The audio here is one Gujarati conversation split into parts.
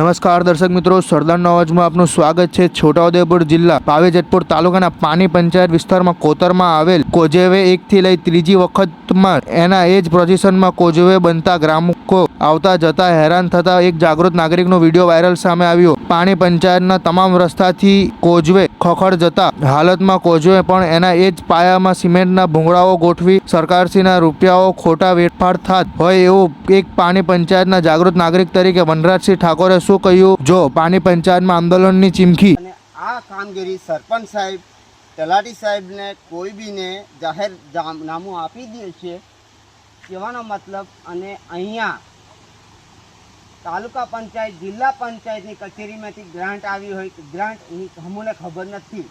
નમસ્કાર દર્શક મિત્રો, સરદાર અવાજમાં આપનું સ્વાગત છે. છોટાઉદેપુર જિલ્લા પાવેજતપુર તાલુકાના પાની પંચાયત વિસ્તારમાં કોતરમાં આવેલ કોજેવે એકથી લઈ ત્રીજી વખતમાં એના એ જ પોઝિશનમાં કોજેવે બનતા ગ્રામકો આવતા જતા હેરાન થતા એક જાગૃત નાગરિકનો વીડિયો વાયરલ સામે આવ્યો. પાણી પંચાયતના તમામ રસ્તાથી કોજવે ખખડ જતા હાલતમાં કોજવે પણ એના એ જ પાયામાં સિમેન્ટના ભૂંગળાઓ ગોઠવી સરકારશ્રીના રૂપિયાઓ ખોટા વેડફાટ થાત. હોય એવું એક પાણી પંચાયતના જાગૃત નાગરિક તરીકે વનરાજસિંહ ઠાકોરે શું કહ્યું? જો પાણી પંચાયતમાં આંદોલનની ચીમકી આ કામગીરી સરપંચ સાહેબ, તલાટી સાહેબને કોઈ બીને જાહેર નામું આપી દે છે કહેવાનો મતલબ અને અહીંયા તાલુકા પંચાયત, જિલ્લા પંચાયતની કચેરીમાંથી ગ્રાન્ટ આવી હોય ગ્રાન્ટની અમને ખબર નથી.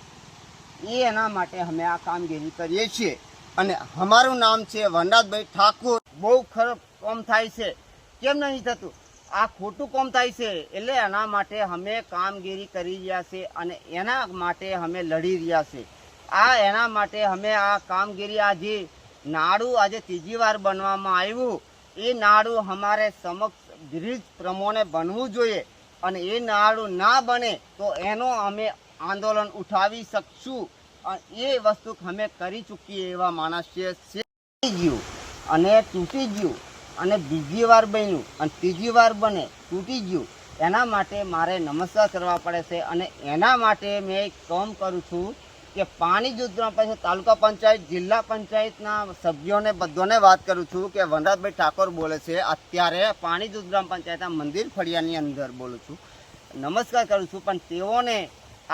એ એના માટે અમે આ કામગીરી કરીએ છીએ. અને અમારું નામ છે વનરાજભાઈ ઠાકોર. બહુ ખરાબ કામ થાય છે. કેમ નહીં થતું? આ ખોટું કામ થાય છે એટલે એના માટે અમે કામગીરી કરી રહ્યા છે અને એના માટે અમે લડી રહ્યા છે. આ એના માટે અમે આ કામગીરી આજે નાડું આજે ત્રીજી વાર બનવામાં આવ્યું. એ નાડું અમારે સમક્ષ બ્રિજ પ્રમાણે બનવું જોઈએ અને એ નાડું ના બને તો એનો અમે આંદોલન ઉઠાવી શકશું. અને એ વસ્તુ અમે કરી ચૂકીએ એવા માણસ છે. ગયું અને તૂટી ગયું અને બીજી વાર બન્યું અને ત્રીજી વાર બને, તૂટી ગયું. એના માટે મારે નમસ્કાર કરવા પડે છે અને એના માટે મેં કામ કરું છું. કે પાણી જૂથમાં પંચાયત તાલુકા પંચાયત, જિલ્લા પંચાયતના સભ્યોને, બધાને વાત કરું છું કે વનરાજભાઈ ઠાકોર બોલે છે, અત્યારે પાણી જૂથ ગ્રામ પંચાયતના મંદિર ફળિયાની અંદર બોલું છું. નમસ્કાર કરું છું, પણ તેઓને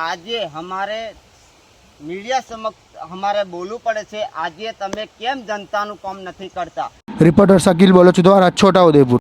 આજે અમારે મીડિયા સમક્ષ અમારે બોલવું પડે છે, આજે તમે કેમ જનતાનું કામ નથી કરતા? રિપોર્ટર શકીલ બોલો છું દ્વારા છોટાઉદેપુર